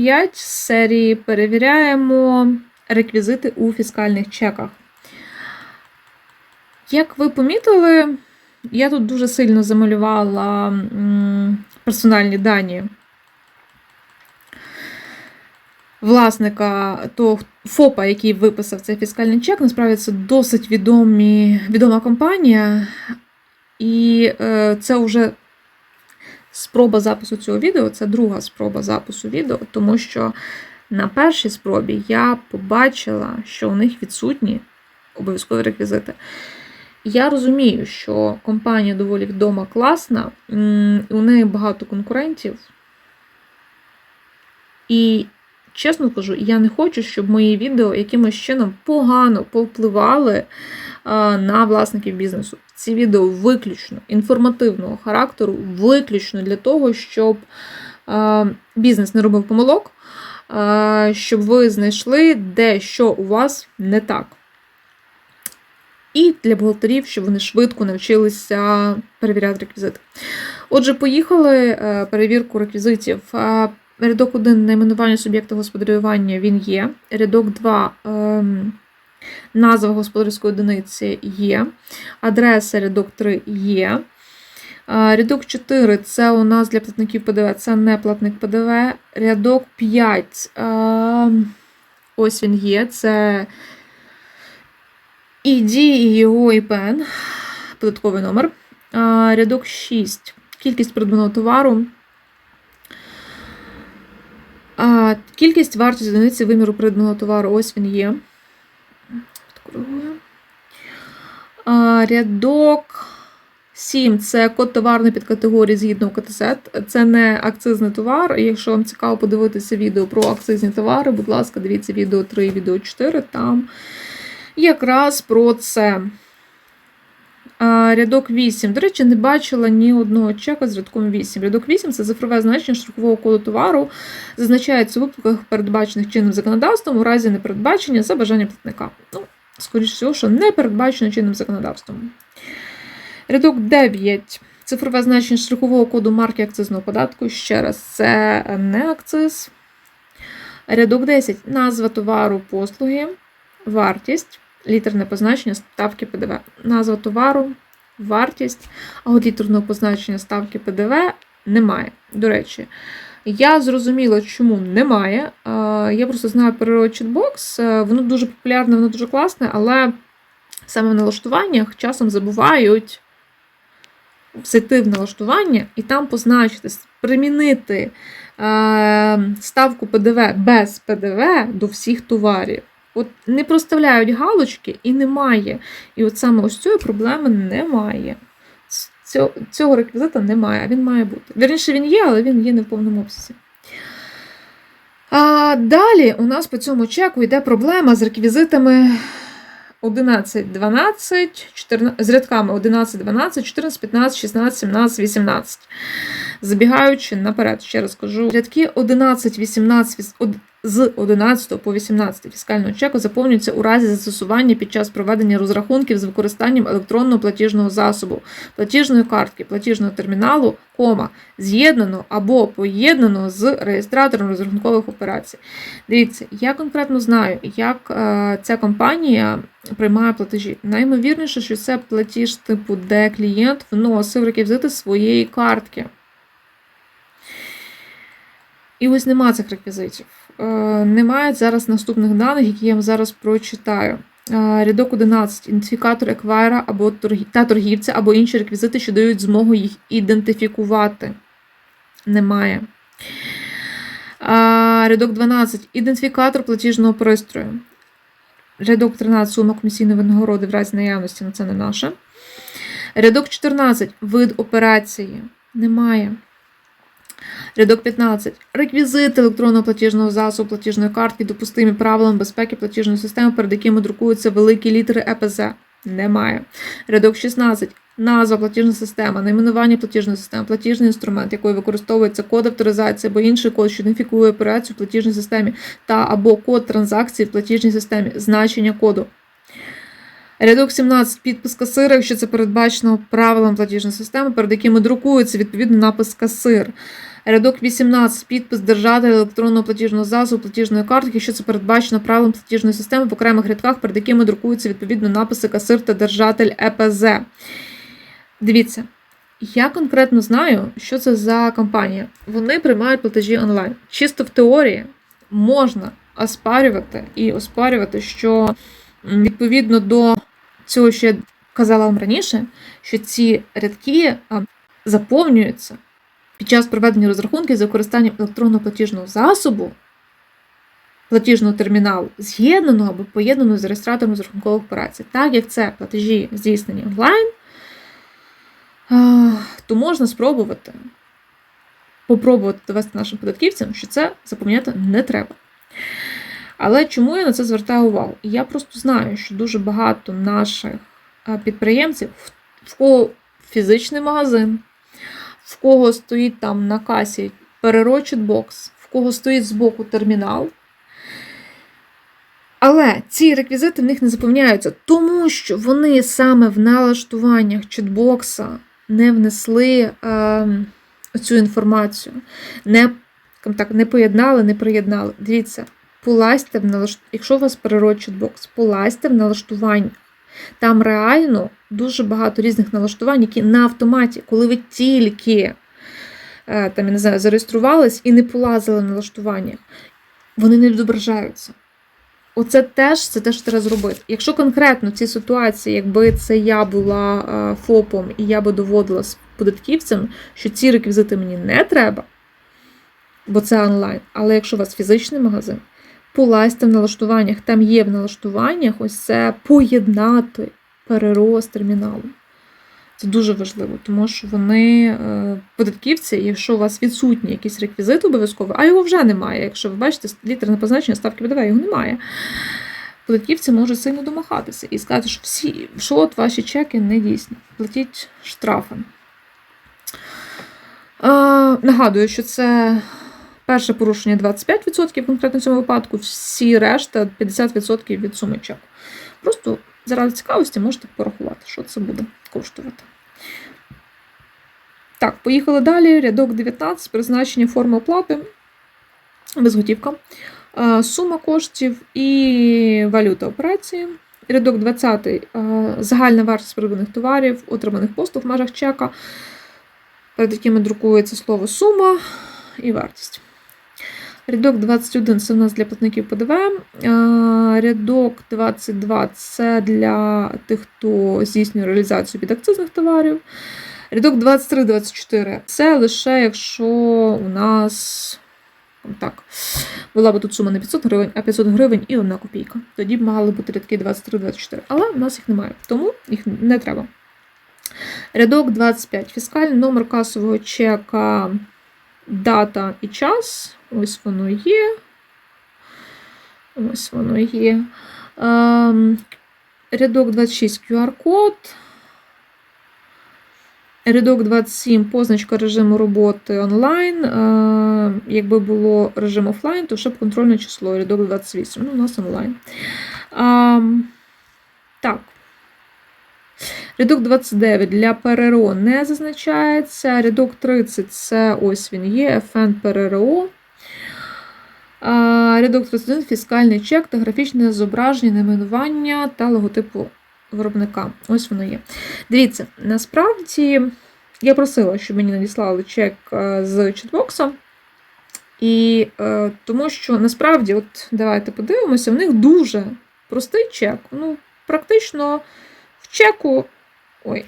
5 з серії перевіряємо реквізити у фіскальних чеках. Як ви помітили, я тут дуже сильно замалювала персональні дані власника того ФОПа, який виписав цей фіскальний чек. Насправді це досить відомі, відома компанія. І е, це вже спроба запису цього відео, це друга спроба запису відео, тому що на першій спробі я побачила, що у них відсутні обов'язкові реквізити. Я розумію, що компанія доволі відома, класна, у неї багато конкурентів. І, чесно кажу, я не хочу, щоб мої відео якимось чином погано повпливали на власників бізнесу. Ці відео виключно інформативного характеру, виключно для того, щоб а, бізнес не робив помилок, а, щоб ви знайшли, де що у вас не так. І для бухгалтерів, щоб вони швидко навчилися перевіряти реквізити. Отже, поїхали е, перевірку реквізитів. Е, Рядок 1 найменування суб'єкта господарювання він є. Рядок 2 ем, назва господарської одиниці є. Адреса рядок 3 є. Рядок 4 це у нас для платників ПДВ, це не платник ПДВ. Рядок 5. ем, Ось він є. Це ID і його ІПН, податковий номер. Рядок 6. Кількість придбаного товару. Кількість вартість одиниці виміру придбаного товару. Ось він є. Підкоригую. А, Рядок 7 це код товарної підкатегорії згідно КТЗ. Це не акцизний товар. Якщо вам цікаво подивитися відео про акцизні товари, будь ласка, дивіться відео 3 і відео 4. Там якраз про це. Рядок 8. До речі, не бачила ні одного чека з рядком 8. Рядок 8 це цифрове значення штрихового коду товару. Зазначається у випадках, передбачених чинним законодавством, у разі непередбачення за бажанням платника. Ну, скоріш всього, що не передбачено чинним законодавством. Рядок 9. Цифрове значення штрихового коду марки акцизного податку. Ще раз, це не акциз. Рядок 10. Назва товару послуги. Вартість, літерне позначення ставки ПДВ. Назва товару, вартість, а от літерного позначення ставки ПДВ немає. До речі, я зрозуміла, чому немає. Я просто знаю про чітбокс. Е, Воно дуже популярне, воно дуже класне, але саме в налаштуваннях часом забувають зайти в налаштування і там позначити, примінити е, ставку ПДВ без ПДВ до всіх товарів. От не проставляють галочки і немає. І от саме ось цієї проблеми немає. Цього, цього реквізита немає, він має бути. Вірніше, він є, але він є не в повному обсязі. А далі у нас по цьому чеку йде проблема з реквізитами 11, 12, 14, з рядками 11, 12, 14, 15, 16, 17, 18. Забігаючи наперед, ще раз кажу, рядки 11, 18, віс- з 11 по 18 фіскального чеку заповнюються у разі застосування під час проведення розрахунків з використанням електронного платіжного засобу, платіжної картки, платіжного терміналу, кома, з'єднано або поєднано з реєстратором розрахункових операцій. Дивіться, я конкретно знаю, як е, ця компанія приймає платежі. Наймовірніше, що це платіж типу, де клієнт вносив реквізити своєї картки. І ось нема цих реквізитів. Е, Немає зараз наступних даних, які я вам зараз прочитаю. Е, Рядок 11. Ідентифікатор еквайра або торгі... та торгівця, або інші реквізити, що дають змогу їх ідентифікувати. Немає. А, Рядок 12. Ідентифікатор платіжного пристрою. Рядок 13. Сума комісійної винагороди в разі наявності, але це не наше. Рядок 14. Вид операції. Немає. Рядок 15. Реквізити електронного платіжного засобу платіжної картки допустимі правилам безпеки платіжної системи, перед якими друкуються великі літери ЕПЗ. Немає. Рядок 16. Назва платіжна система, найменування платіжної системи, платіжний інструмент, який використовується код авторизації або інший код, що ідентифікує операцію в платіжній системі, та або код транзакції в платіжній системі, значення коду. Рядок 17. Підпис касира, якщо це передбачено правилам платіжної системи, перед якими друкується відповідно напис касир. Рядок 18. Підпис держателя електронного платіжного засобу, платіжної картки, якщо це передбачено правилом платіжної системи в окремих рядках, перед якими друкуються відповідно написи касир та держатель ЕПЗ. Дивіться, я конкретно знаю, що це за компанія. Вони приймають платежі онлайн. Чисто в теорії можна оспарювати і оспарювати, що відповідно до цього, що я казала вам раніше, що ці рядки заповнюються під час проведення розрахунків за використанням електронного платіжного засобу, платіжного терміналу, з'єднаного або поєднаного з реєстратором розрахункових операцій. Так як це платежі здійснені онлайн, то можна спробувати попробувати довести нашим податківцям, що це заповняти не треба. Але чому я на це звертаю увагу? Я просто знаю, що дуже багато наших підприємців, в- кого фізичний магазин, в кого стоїть там на касі перерочит-бокс, в кого стоїть збоку термінал. Але ці реквізити в них не заповняються, тому що вони саме в налаштуваннях читбокса не внесли е, цю інформацію, не, так, не поєднали, не приєднали. Дивіться, полазьте в налаш... якщо у вас перерод читбокс, полазьте в налаштування. Там реально дуже багато різних налаштувань, які на автоматі, коли ви тільки е, там, я не знаю, зареєструвались і не полазили в налаштуваннях, вони не відображаються. Оце теж це теж треба зробити. Якщо конкретно в цій ситуації, якби це я була е, ФОПом і я би доводила з податківцем, що ці реквізити мені не треба, бо це онлайн. Але якщо у вас фізичний магазин, полазьте в налаштуваннях. Там є в налаштуваннях ось це поєднати перерос терміналом. Це дуже важливо, тому що вони, е, податківці, якщо у вас відсутні якісь реквізити обов'язково, а його вже немає. Якщо ви бачите, літерне позначення ставки ПДВ, його немає. Податківці можуть сильно домахатися і сказати, що всі, що от ваші чеки не дійсні. Платіть штрафи. Е, нагадую, що це перше порушення 25% конкретно в цьому випадку, всі решта 50% від суми чеку. Просто заради цікавості можете порахувати, що це буде коштувати. Так, поїхали далі. Рядок 19, призначення форми оплати, безготівка, Е, сума коштів і валюта операції. Рядок 20, е, загальна вартість придбаних товарів, отриманих послуг в межах чека, перед якими друкується слово сума і вартість. Рядок 21 це у нас для платників ПДВ. Е, Рядок 22 це для тих, хто здійснює реалізацію підакцизних товарів. Рядок 23-24 це лише якщо у нас так, була б тут сума не 500 гривень, а 500 гривень і одна копійка. Тоді б мали бути рядки 23-24. Але в нас їх немає, тому їх не треба. Рядок 25. Фіскальний номер касового чека, дата і час. Ось воно є. Ось воно є. Ем, рядок 26 QR-код. Рядок 27 позначка режиму роботи онлайн. Е, якби було режим офлайн, то ще б контрольне число. Рядок 28. Ну, у нас онлайн. Ем, так. Рядок 29 для ПРРО не зазначається. Рядок 30 це ось він є, FN ПРРО. Рядок 31 фіскальний чек та графічне зображення, найменування та логотипу виробника. Ось воно є. Дивіться, насправді я просила, щоб мені надіслали чек е, з чекбокса. І е, тому що насправді, от давайте подивимося, в них дуже простий чек. Ну, практично в чеку ой,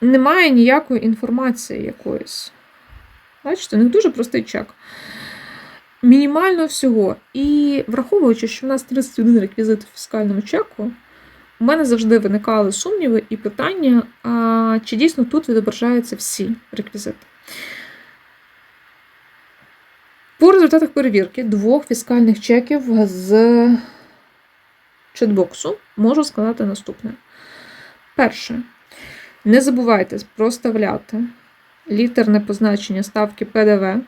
немає ніякої інформації якоїсь. Бачите, у них дуже простий чек. Мінімально всього. І враховуючи, що в нас 31 реквізит у фіскальному чеку, у мене завжди виникали сумніви і питання, а чи дійсно тут відображаються всі реквізити. По результатах перевірки двох фіскальних чеків з чекбоксу можу сказати наступне. Перше, не забувайте проставляти літерне позначення ставки ПДВ.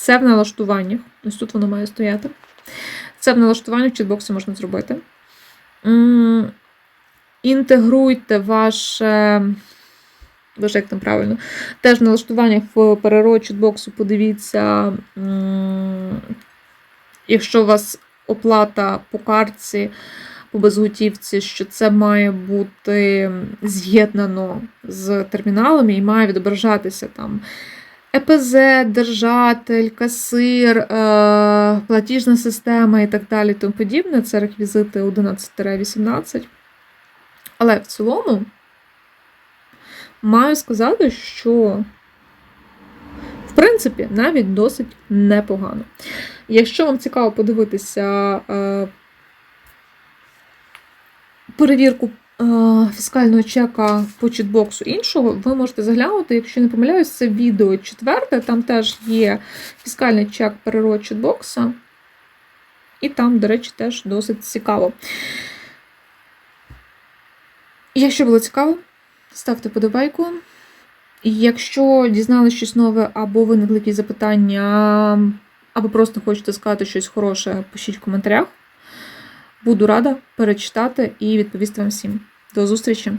Це в налаштуваннях. Ось тут воно має стояти. Це в налаштуваннях в чекбоксі можна зробити. Інтегруйте ваше Боже, як там правильно. Теж налаштування в перерою чутбоксу подивіться, якщо у вас оплата по картці, по безготівці, що це має бути з'єднано з терміналами і має відображатися там ЕПЗ, держатель, касир, е, платіжна система і так далі. Тому подібне. Це реквізити 11-18. Але в цілому маю сказати, що в принципі навіть досить непогано. Якщо вам цікаво подивитися е, перевірку фіскального чека по чітбоксу іншого, ви можете заглянути, якщо не помиляюсь, це відео четверте, там теж є фіскальний чек перерод чітбокса. І там, до речі, теж досить цікаво. Якщо було цікаво, ставте подобайку. Якщо дізналися щось нове, або виникли якісь запитання, або просто хочете сказати щось хороше, пишіть в коментарях. Буду рада перечитати і відповісти вам всім. До зустрічі!